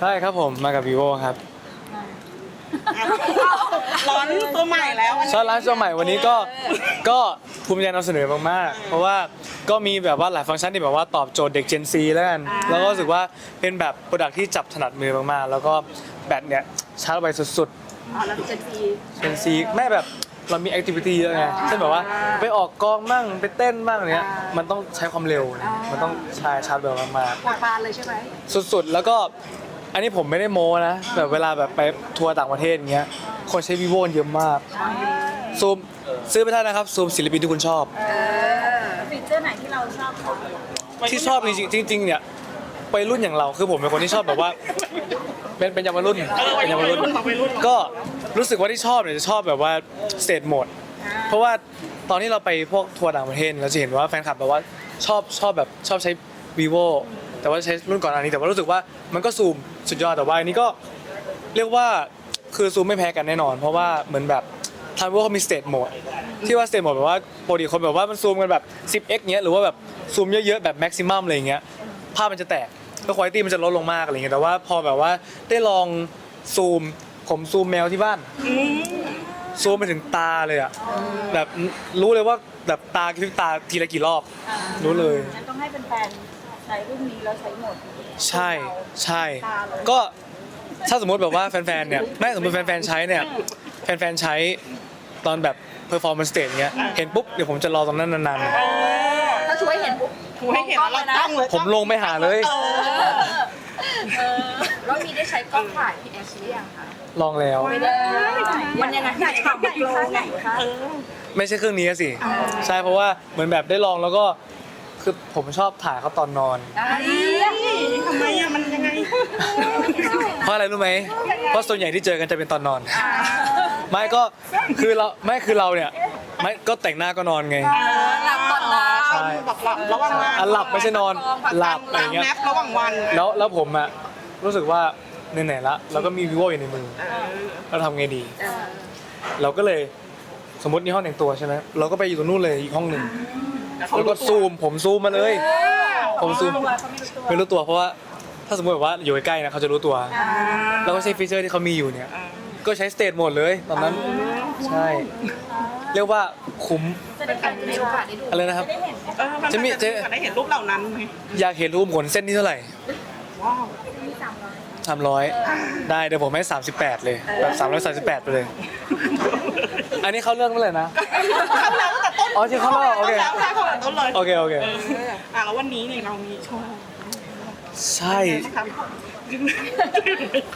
ครับผมใช่ครับผมมากับ vivo ครับร้อนตัวใหม่แล้วใช่ร้านตัวใหม่วันนี้ก็ก็ภูมิใจนำเสนอมากๆ เพราะว่าก็มีแบบว่าหลายฟังก์ชันที่แบบว่าตอบโจทย์เด็ก Gen Z แล้วกัน แล้วก็รู้สึกว่าเป็นแบบโปรดักที่จับถนัดมือมากๆ แล้วก็แบตเนี่ยชาร์จไวสุดอ๋อแล้วเจนซีๆ Gen Z แม่แบบเรามีแอคทิวิตี้เยอะไงเช่นแบบว่าไปออกกองมั่งไปเต้นมั่งเนี้ยมันต้องใช้ความเร็วนะมันต้องใช้ชาร์จเร็วมากๆปวดปานเลยใช่ไหม สุดๆ แล้วก็ อันนี้ผมไม่ได้โม้นะแบบเวลาแบบไปทัวร์ต่างประเทศอย่างเงี้ยคนใช้ vivo เยอะมากซูมซื้อไปได้นะครับซูมศิลปินที่คุณชอบ ฟีเจอร์ไหนที่เราชอบคะที่ชอบจริงๆจริงๆเนี่ยไปรุ่นอย่างเราคือผมเป็นคนที่ชอบแบบว่า เป็นเป็นเยาวรุ่นเป็นเยาวรุ่น ก็รู้สึกว่าที่ชอบเนี่ยจะชอบแบบว่าสเตทโหมด เพราะว่าตอนที่เราไปพวกทัวร์ต่างประเทศเราจะเห็นว่าแฟนคลับแบบว่าชอบชอบแบบชอบใช้ vivo แต่ว่าใช้รุ่นก่อนอันนี้แต่ว่ารู้สึกว่ามันก็ซูมสุดยอดแต่ว่าอันนี้ก็เรียกว่าคือซูมไม่แพ้กันแน่นอน เพราะว่าเหมือนแบบทาง vivo เขามี state mode ที่ว่า state mode แบบว่าปกติคนแบบว่ามันซูมกันแบบ 10x เงี้ยหรือว่าแบบซูมเยอะๆแบบ maximum อะไรเงี้ยภาพมันจะแตกแล้วคุณภาพมันจะลดลงมากอะไรเงี้ยแต่ว่าพอแบบว่าได้ลองซูมผมซูมแมวที่บ้านซูมไปถึงตาเลยอะแบบรู้เลยว่าแบบตากระพริบตาทีละกี่รอบ รู้เลย งั้นต้องให้เป็นแฟน ใช้รุ่นนี้แล้วใช้โหมดนี้ใช่ใช่ก็ถ้าสมมติแบบว่าแฟนๆเนี่ยไม่สมมติแฟนๆใช้เนี่ยแฟนๆใช้ตอนแบบ performance stage เงี้ยเห็นปุ๊บเดี๋ยวผมจะรอตรงนั้นนานถ้าช่วยเห็นปุ๊บถูให้เห็นแล้วเราตั้งเลยๆผมลงไปหาเลย เออแล้วมีได้ใช้กล้องถ่าย PS หรือยังคะลองแล้วไม่ได้มันยังไงไหนทำโปรไงคะ ไม่ใช่เครื่องนี้สิ ใช่เพราะว่าเหมือนแบบได้ลองแล้วก็ คือผมชอบถ่ายเขาตอนนอน ทำไมอะมันยังไง เพราะอะไรรู้ไหม เพราะส่วนใหญ่ที่เจอกันจะเป็นตอนนอน ไม่ก็คือเราไม่คือเราเนี่ยไม่ก็แต่งหน้าก็นอนไง หลับตอนนอน ใช่ แบบหลับระหว่างวันอะหลับไม่ใช่นอนหลับอะไรเงี้ย แนประหว่างวันแล้วแล้วผมอะรู้สึกว่าไหนๆละเราก็มี vivo อยู่ในมือเราทำไงดี เราก็เลยสมมตินี่ห้องแต่งตัวใช่ไหมเราก็ไปอยู่ตรงนู้นเลยอีกห้องหนึ่ง แล้วก็ซูมผมซูมมาเลย ผมซูมไม่รู้ตัวเพราะว่าถ้าสมมติแบบว่าอยู่ใกล้ๆนะเขาจะรู้ตัวแล้วก็ใช้ฟีเจอร์ที่เขามีอยู่เนี่ย ก็ใช้สเตทโหมดเลยตอนนั้น ใช่ เรียกว่าคุ้มจะได้จะได้โอกาสได้ดูอะไรนะครับ ได้เห็นเออมันจะมีจะจะได้เห็นรูปเหล่านั้นไหมอยากเห็นรูปขนเส้นนี้เท่าไหร่ว้าวมีสามร้อยสามร้อยได้เดี๋ยวผมให้สามสิบแปดเลยแบบสามร้อยสามสิบแปดไปเลย อันนี้เข้าเรื่องเมื่อไหร่นะเข้าแล้วตั้งแต่ต้น อ๋อจริงเข้าแล้วโอเคเข้าแล้วเข้าแล้วต้นเลยโอเคโอเคเอออะแล้ววันนี้เนี่ยเรามีโชว์ใช่ครับ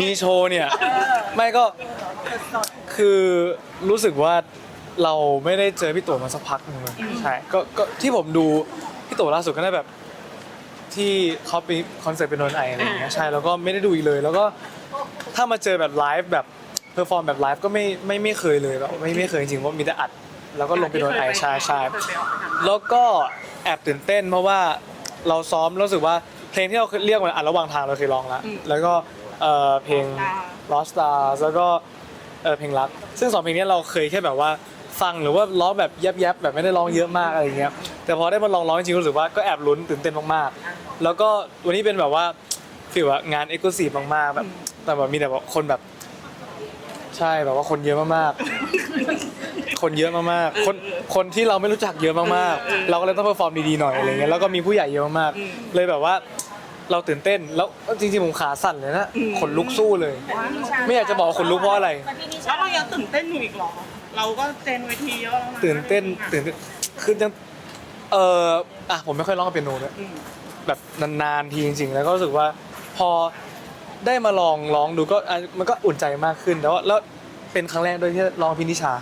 มีโชว์เนี่ยไม่ก็คือรู้สึกว่าเราไม่ได้เจอพี่โตมาสักพักหนึงเลยใช่ก็ก็ที่ผมดูพี่โตล่าสุดก็ได้แบบที่เขาไปคอนเสิร์ตเป็นโนนไออะไรอย่างเงี้ยใช่แล้วก็ไม่ได้ดูอีกเลย แล้วก็ถ้ามาเจอแบบไลฟ์แบบเพอร์ฟอร์มแบบไลฟ์ก็ไม่ไม่ไม่เคยเลยแบบไม่ไม่เคยจริงๆเพราะมีแต่อัด แล้วก็ลงไปโดนไอใช่ใช่แล้วก็แอบตื่นเต้นเพราะว่าเราซ้อมรู้สึกว่าเพลงที่เราเรียกมันอัดระหว่างทางเราเคยร้องแล้วแล้วก็เอ่อเพลง Lost Stars แล้วก็เออเพลงรัก ซึ่งสองเพลงนี้เราเคยแค่แบบว่าฟังหรือว่าร้องแบบแยบๆแบบไม่ได้ร้องเยอะมากอะไรอย่างเงี้ยแต่พอได้มาลองร้องจริงๆรู้สึกว่าก็แอบลุ้นตื่นเต้นมากๆ แล้วก็วันนี้เป็นแบบว่าฟีลว่างานเอ็กซ์คลูซีฟมากๆแบบแต่แบบมีแต่แบบคนแบบ ใช่แบบว่าคนเยอะมากๆ คนเยอะมากๆ คนคนที่เราไม่รู้จักเยอะมากๆ เราก็เลยต้องเพอร์ฟอร์มดีๆหน่อยอะไรเงี้ยแล้วก็มีผู้ใหญ่เยอะมากๆเลยแบบว่าเราตื่นเต้นแล้วจริงๆผมขาสั่นเลยนะขนลุกสู้เลย ไม่อยากจะบอกว่าขนลุกเพราะอะไรมาที่นี่แล้วเรายังตื่นเต้นอยู่อีกเหรอ เราก็เจนเวทีเยอะแล้วะตื่นเต้นตื่นเต้นคือยังเอออะผมไม่ค่อยร้องเปียโนด้วยอืมแบบนานๆทีจริง ๆ แล้วก็รู้สึกว่าพอได้มาลองร้องดูก็อะมันก็อุ่นใจมากขึ้นแต่ว่าแล้วเป็นครั้งแรกด้วยที่ร้องพินิชา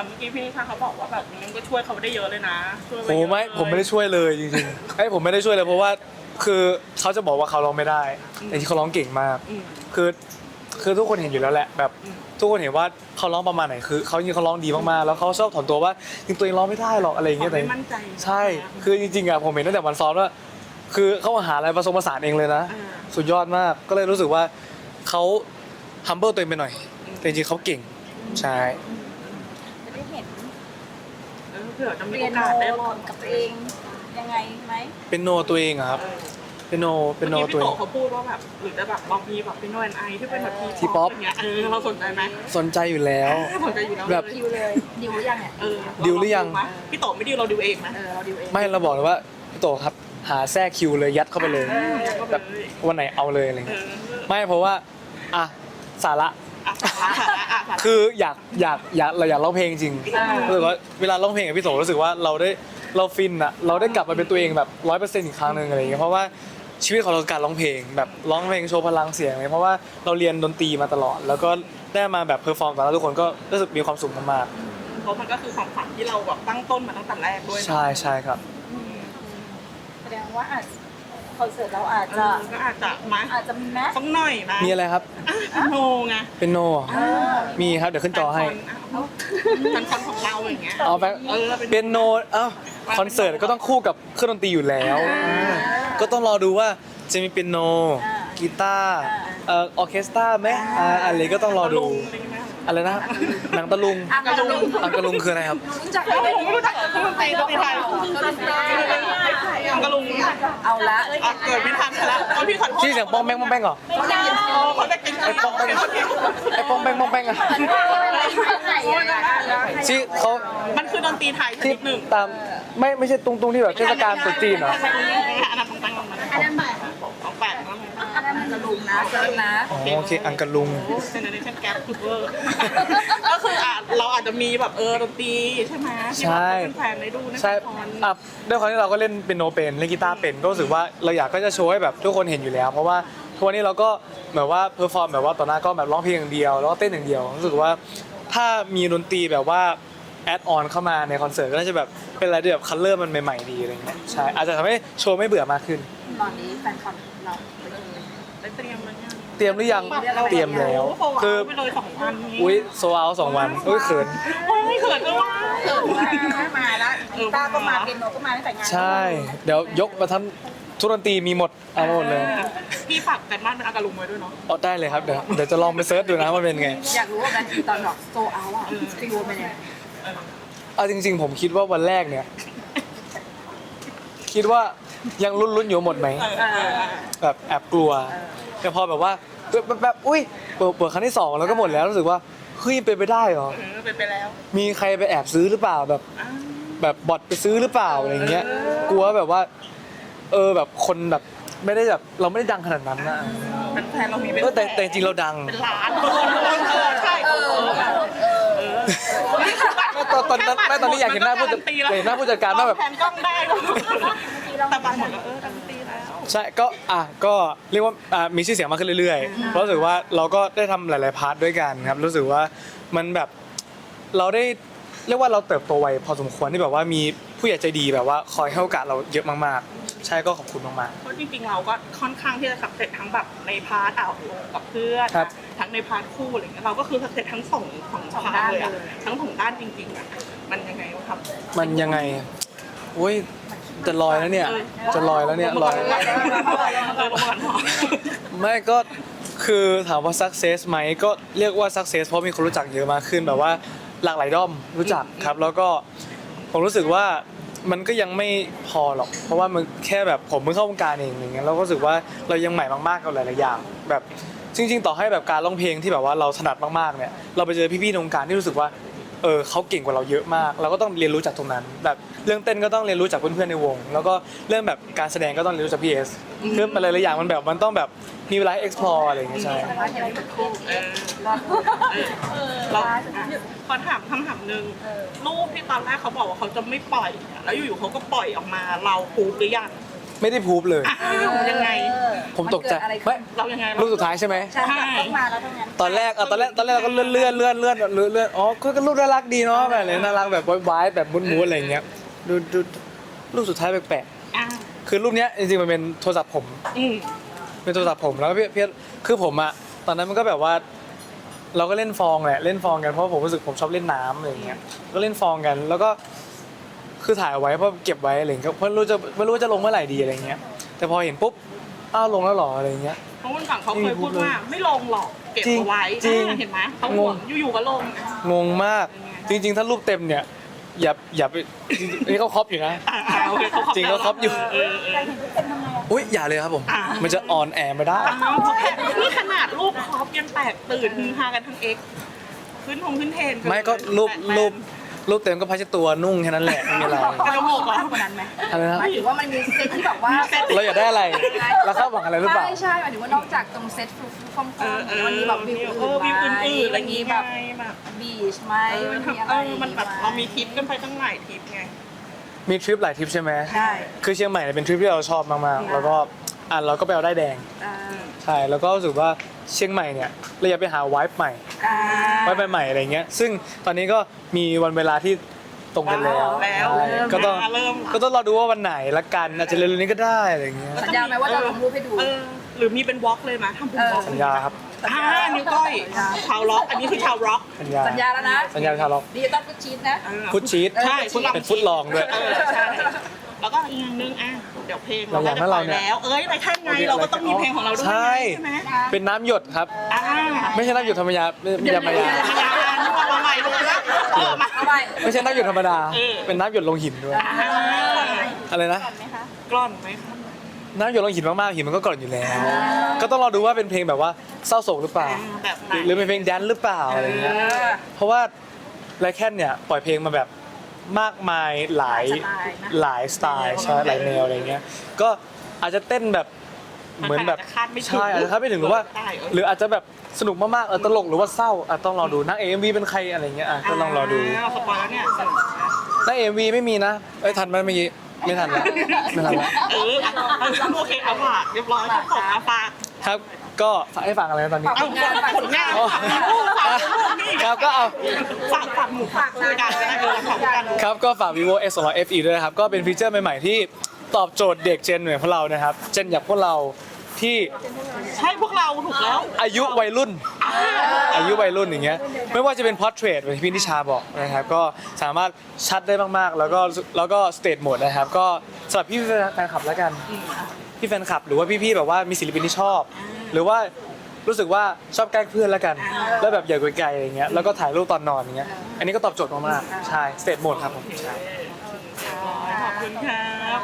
แต่เมื่อกี้พี่นิชาเขาบอกว่าแบบมันก็ช่วยเขาได้เยอะเลยนะช่วยปโอ้เยอะไม่เลยผมไม่ได้ช่วยเลยจริงๆไอ้ยผมไม่ได้ช่วยเลยเพราะว่าคือเขาจะบอกว่าเขาร้องไม่ได้ แต่ที่เขาร้องเก่งมาก อืม คือคือทุกคนเห็นอยู่แล้วแหละแบบทุกคนเห็นว่าเขาร้องประมาณไหนคือเขาจริงๆเขาร้องดีมากๆแล้วเขาชอบถอนตัวว่าจริงตัวเองร้องไม่ได้หรอกอะไรอย่างเงี้ยเขาแต่ ไม่มั่นใจใช่ คือจริงๆอะผมเห็นตั้งแต่วันซ้อมแล้วคือเขาหาอะไรผสมผสานเองเลยนะ อ่า สุดยอดมาก ก็เลยรู้สึกว่าเขา humble ตัวเองไปหน่อยแต่จริงๆเขาเก่ง ใช่ จะได้เห็น เออเผื่อจะมีเรียโอนกาสได้โนลองกับตัวเองยังไงไหมเป็นโนตัวเองอะครับเป็นโนเป็นโนเมื่อกี้ตัวพี่โตนี้เขาพูดว่าแบบหรือจะแบบลองมีแบบเป็นโนแอนไอที่เป็นแบบทีทีป๊อปอย่างเงี้ยเออเราสนใจไหมสนใจอยู่แล้ว สนใจอยู่แล้วแบบ ดิวเลยดิวหรือยังเนี่ยเออดิวหรือยัง เาลไหมพี่โตไม่ดิวเราดิวเองไหมเออเราดิวเองไม่เราบอกเลยว่าพี่โตครับหาแทรกคิวเลยยัดเข้าไปเลย เออแล้วก็แบบเลยวันไหนเอาเลยอะไรเอเงี้ยอไม่เพราะว่าอะสาระ อะสาระสาระอะสาระ คืออยากอยากอยากเราอยากร้องเพลงจริงอ่ารู้สึกว่าเวลาร้องเพลงกับพี่โตรู้สึกว่าเราได้เราฟินอะเราได้กลับมาเป็นตัวเองแบบร้อยเปอร์เซ็นต์อีกครั้งหนึ่งอะไรอย่างเงี้ยเพราะว่าชีวิตของเราคือการร้องเพลงแบบร้องเพลงโชว์พลังเสียงอะไรเพราะว่าเราเรียนดนตรีมาตลอด แล้วก็ได้มาแบบเพอร์ฟอร์มต่อหน้าทุกคนก็รู้สึกมีความสุขมากเพราะมันก็คือความฝันที่เราแบบตั้งต้นมาตั้งแต่แรกด้วยๆนะใช่ใช่ครับ แสดงว่าอาจ คอนเสิร์ตเราอาจเอจะอก็อาจจะมาอาจจะมีแมสสักหน่อยนะมีอะไรครับอะโนไงเป็นโนเหรอมีครับเดี๋ยวขึ้นจอให้แฟนคอนของเราอย่างเงี้ยเอาไปเออเป็นเป็นโนเอ้าคอนเสิร์ตก็ต้องคู่กับเครื่องดนตรีอยู่แล้ว ก็ต้องรอดูว่าจะมีเป็นโนกีตาร์เอ่อออร์เคสตราไหมอ่าอะไรก็ต้องรอดู อะไรนะหนังตะลุงอะกระลุงอังกะลุงคืออะไรครับรู้จักไหมไม่รู้รู้จักเครื่องดนตรีดนตรีไทยอังกะลุงอะเอาละเกิดไม่ทันแล้วเอาพี่ขอโทษที่เสียงป้องแป้งป้องแป้งเหรอเขาได้กินเขาได้กินไอ้ป้องไอ้ป้องแป้งป้องแป้งอะที่เขามันคือดนตรีไทยชที่นิดหนึ่งตามไม่ไม่ใช่ตรงตรงที่แบบเทศกาลตรุษจีนเหรอ นั้นมันกระลุงนะเซิร์ฟนะ อ๋อโอเคอังกะลุง เจเนอเรชั่นแกปคือเวอร์ก็คืออะเราอาจจะมีแบบเออดนตรีใช่ไหมที่แบบเป็นแฟนได้ดูนะใช่คอนอะด้วยความที่เราก็เล่นเป็นโนเป็นเล่นกีตาร์เป็นก็รู้สึกว่าเราอยากก็จะโชว์ให้แบบทุกคนเห็นอยู่แล้ว เพราะว่าทุกวันนี้เราก็แบบว่าเพอร์ฟอร์มแบบว่าต่อหน้าก็แบบร้องเพลงอย่างเดียวแล้วก็เต้นอย่างเดียวรู้สึกว่าถ้ามีดนตรีแบบว่าแอดออนเข้ามาในคอนเสิร์ตก็น่าจะแบบเป็นอะไรที่แบบคัลเลอร์มันใหม่ๆดีอะไรเงี้ยใช่อาจจะทำให้โชว์ไม่เบื่อมากขึ้น ตอนนี้แฟนคอนเราไปดู ได้เตรียมแล้วเนี่ยเตรียมหรือยังเตรียมแล้ว คืคืออไปเลยสองวันนี้อุ้ยโซเอาสองวันอุ้ยเขิน โอ้ยเขินจังวะเออว่ามาแล้วกีตาร์ก็มาเปียโนก็มาตั้งแต่งานใช่ เดี๋ยวยกมาทั้งทุกดนตรีมีหมดเอาหมดเลยพี่ฝากแต่บ้านเป็นอากาลุงไว้ด้วยเนาะเอาได้เลยครับเดี๋ยวเดี๋ยวจะลองไปเซิร์ชดูนะว่าเป็นไง อยากรู้ว่าแบรนด์ตอนดอกโซเอาอะฟิลเป็นยังไงเอาจริง ๆ ผมคิดว่าวันแรกเนี่ย คิดว่า ยังลุ้นๆอยู่หมดไหมเออแบบแอบกลัว แต่พอแบบว่าแบบแบบอุ้ยเปิดเปิดครั้งที่สองแล้วก็หมดแล้วรู้สึกว่าเฮ้ยเป็นไปได้เหรอเออเป็นไปแล้ว มีใครไปแอบซื้อหรือเปล่าแบบอ้าวแบบบอทไปซื้อหรือเปล่าอะไรเงี้ย กลัวแบบว่า เออแบบคนแบบไม่ได้แบบเราไม่ได้ดังขนาดนั้นนะเป็นแฟนเรามีเป็นเออแต่แต่จริงๆเราดังเป็นล้านเออใช่เออไม่ตอนตอนนั้นไม่ตอนนี้อยากเห็นหน้าผู้จัดอยากเห็นหน้าผู้จัดการว่าแบบแทนกล้องได้ แต่บางคนก็เออดังตีแล้ว ใช่ก็อะก็เรียกว่าอะมีชื่อเสียงมากขึ้นเรื่อยๆ เพราะรู้สึกว่าเราก็ได้ทำหลาย ๆ พาร์ทด้วยกันครับ รู้สึกว่ามันแบบเราได้เรียกว่าเราเติบโตไวพอสมควรที่แบบว่ามีผู้ใหญ่ใจดีแบบว่าคอยให้โอกาสเราเยอะมากๆ ใช่ก็ขอบคุณมาก เพราะจริงๆเราก็ค่อนข้างที่จะสับเสร็จทั้งแบบในพาร์ทเอาลงกับเพื่อนครับ ทั้งในพาร์ทคู่อะไรเงี้ยเราก็คือสับเสร็จทั้งสองสองพาร์ทเลยอะทั้งสองด้านจริงๆอะมันยังไงวะครับ ๆ มันยังไงอุ้ย จะลอยแล้วเนี่ย จะลอยแล้วเนี่ยลอยเออประมาณนั้นไม่ก็คือถามว่า success ไหมก็เรียกว่า success เพราะมีคนรู้จักเยอะมากขึ้นแบบว่าหลากหลายด้อมรู้จักครับ แล้วก็ผมรู้สึกว่ามันก็ยังไม่พอหรอก เพราะว่ามันแค่แบบผมเพิ่งเข้าวงการเองอย่างเงี้ยเราก็รู้สึกว่าเรายังใหม่มากๆกับหลายๆอย่าง แบบจริง ๆ ต่อให้แบบการร้องเพลงที่แบบว่าเราถนัดมากๆเนี่ยเราไปเจอพี่ๆในวงการที่รู้สึกว่า เออเขาเก่งกว่าเราเยอะมาก เราก็ต้องเรียนรู้จากตรงนั้น แบบเรื่องเต้นก็ต้องเรียนรู้จากเพื่อนๆในวง แล้วก็เรื่องแบบการแสดงก็ต้องเรียนรู้จากพี่เอสคือมันหลายๆอย่างมันแบบมันต้องแบบมีเวลาให้ explore อะไรอย่างเงี้ยใช่ว่าเห็นเป็นคู่เออเราอะขอถามคำถามหนึ่งรูปที่ตอนแรกเขาบอกว่าเขาจะไม่ปล่อยอะแล้วอยู่ๆเขาก็ปล่อยออกมาเราพูดหรือยัง ไม่ได้พูบเลยอ้าวยังไง ผมตกใจอะไรไม่เรายังไงรูปสุดท้ายใช่ไหม ใช่ต้องมาแล้วทั้งนั้นตอนแรกอะตอนแรกตอนแรกเราก็เลื่อนเลื่อนเลื่อนเลื่อนเลื่อนเลื่อนอ๋อก็ก็รูปน่ารักดีเนาะแบบเลยน่ารักแบบวายแบบมุ้นๆอะไรอย่างเงี้ยดูดูรูปสุดท้ายแปลกอ่าๆคือรูปเนี้ยจริงๆมันเป็นโทรศัพท์ผม อืมเป็นโทรศัพท์ผมแล้วก็พี่พี่คือผมอะตอนนั้นมันก็แบบว่า เราก็เล่นฟองแหละเล่นฟองกันเพราะผมรู้สึกผมชอบเล่นน้ำอะไรอย่างเงี้ยก็เล่นฟองกัน แล้วก็ คือถ่ายเอาไว้เพราะเก็บไว้อะไรอย่างเงี้ยเพราะไม่รู้จะไม่รู้ว่าจะลงเมื่อไหร่ดีอะไรอย่างเงี้ย แต่พอเห็นปุ๊บอ้าวลงแล้วเหรออะไรอย่างเงี้ย เพราะวันก่อนเขาเคยพูดว่าไม่ลงหรอกเก็บเอาไว้จริง อ่าเห็นไหมเขาห่วงอยู่ๆก็ลง งงมากจริง ๆ ถ้ารูปเต็มเนี่ยอย่าอย่าไปจริงๆนี่เขาครอปอยู่นะ อ่าอ่าโอเคเขาจริงเขาครอบอยู่เออเออใครเห็นเป็นทำไงอะอุ้ยอย่าเลยครับผม อ่ามั มันจะออนแอร์ไม่ได้ อ้าวเขาแค่นี่ขนาดรูปคอปยังแตกตื่นฮือฮากันทั้งเอ็กขึ้นทงขึ้นเทรนกันไม่ก็รูปแฟนๆรูป รูปเต็มก็พัชตัวนุ่งแค่นั้นแหละไม่มีอะไรกระโมกเหรอมากกว่านั้นไหมอะไรนะหมายถึงว่ามันมีเซตที่แบบว่าเราอยากได้อะไรเราคาดหวังอะไรหรือเปล่าใช่ใช่หมายถึงว่านอกจากตรงเซตฟูฟอมเออเออมันมีแบบวิวเออวิวอื่นๆอะไรมัอนย่างมีงี้แบบไงแบบบีชไหมเออมันมีอะไรเออมันแบบเรามีทริปกันไปตั้งหลายทริปไงมีทริปหลายทริปใช่ไหมใช่คือเชียงใหม่เนี่ยเป็นทริปที่เราชอบมากๆ แล้วก็อะเราก็ไปเอาได้ายแดงอ่าใช่แล้วก็รู้สึกว่า เชียงใหม่เนี่ยเราอยากไปหาวายใหม่อ่าไว้ใหม่ๆอะไรเงี้ยซึ่งตอนนี้ก็มีวันเวลาที่ตรงกันแล้วแล้วก็ต้องเริ่มก็ต้องรอดูว่าวันไหนละกันอาจจะเร็วๆนี้ก็ได้อะไรเงี้ยสัญญาไหมว่าจะลงรูปให้ดู เออหรือมีเป็นวอล์กเลยไหมทำเป็นวอล์กสัญญาครับอ่านิ้วก้อยชาวล็อก อันนี้คือชาวร็อก สัญญาสัญญาแล้วนะสัญญาชาวล็อกดิจิตอลฟุตชีตนะเออฟุตชีตใช่ฟุตลอง เป็นฟุตลองด้วย เออใช่ แล้วก็อีกอย่างหนึงอะเดี๋ยวเพลงเราอยากให้เราเนี่ยแล้ว เอ้ยไรขั้นไงเราก็ต้องมีเพลงของเราด้วยใช่ ใช่ไหมเป็นน้ำหยดครับ อ่าไม่ใช่น้ำหยดธรรมดาไม่ไม่ใช่ธรรมดาพยานึกว่ามาใหม่เลยนะเออมา เอาไปไม่ใช่น้ำหยดธรรมดา เออ เป็นน้ำหยดลงหินด้วย อ่าอะไรนะ กล้อนไหมคะ น้ำหยดลงหินมากๆหินมันก็กร่อนอยู่แล้ว ก็ต้องรอดูว่าเป็นเพลงแบบว่าเศร้าโศกหรือเปล่า แบบไหน หรือเป็นเพลงแดนซ์หรือเปล่าอะไรเงี้ย เพราะว่าไลแคนเนี่ยปล่อยเพลงมาแบบ มากมายหลายหลายสไตล์ใช่หลายแนวอะไรเงี้ยก็อาจจะเต้นแบบเหมือนแบบาจจะคาดไม่ถึงใช่อาจจะคาดไม่ถึงหรือว่าได้เออหรืออาจจะแบบสนุกมากๆเออตลกหรือว่าเศร้าอะต้องรอดูนักเอ็มวีเป็นใครอะไรเงี้ยอะก็ต้องรอดูาสปอยแล้วเนี่ยนักเอ็มวีไม่มีนะเอ้ยทันไหมเมื่อกี้ไม่ทันละไม่ทันละเอออะโอเคเอาฝากเรียบร้อยครับผมเอาฝากครับ ก็ฝากให้ฟังอะไรนะตอนนี้ เอาฝากผลงานอ๋อฝากลูกนี่ครับก็เอา ฝากฝากหมูฝากรายการนะเออฝากกันครับก็ฝาก vivo x 2 0 0 fe ด้วยนะครับ ก็เป็นฟีเจอร์ใหม่ๆที่ตอบโจทย์เด็กเจนเหมือนพวกเรานะครับ เจนอย่างพวกเราที่ใช่พวกเราถูกแล้วอายุวัยรุ่น อายุวัยรุ่นอย่างเงี้ยไม่ว่าจะเป็น portrait แบบที่พี่นิชาบอกนะครับ ก็สามารถชัดได้มากๆ แล้วก็แล้วก็ state mode นะครับ ก็สำหรับพี่แฟนคลับแล้วกัน พี่แฟนคลับหรือว่าพี่ๆแบบว่ามีศิลปินที่ชอบ หรือว่ารู้สึกว่าชอบแกล้งเพื่อนแล้วกัน แล้วแบบอยาไกลๆอะไรเงี้ยแล้วก็ถ่ายรูปตอนนอนอย่างเงี้ยอันนี้ก็ตอบโจทย์มากๆใช่เสร็จหมดครับผมขอบคุณครับ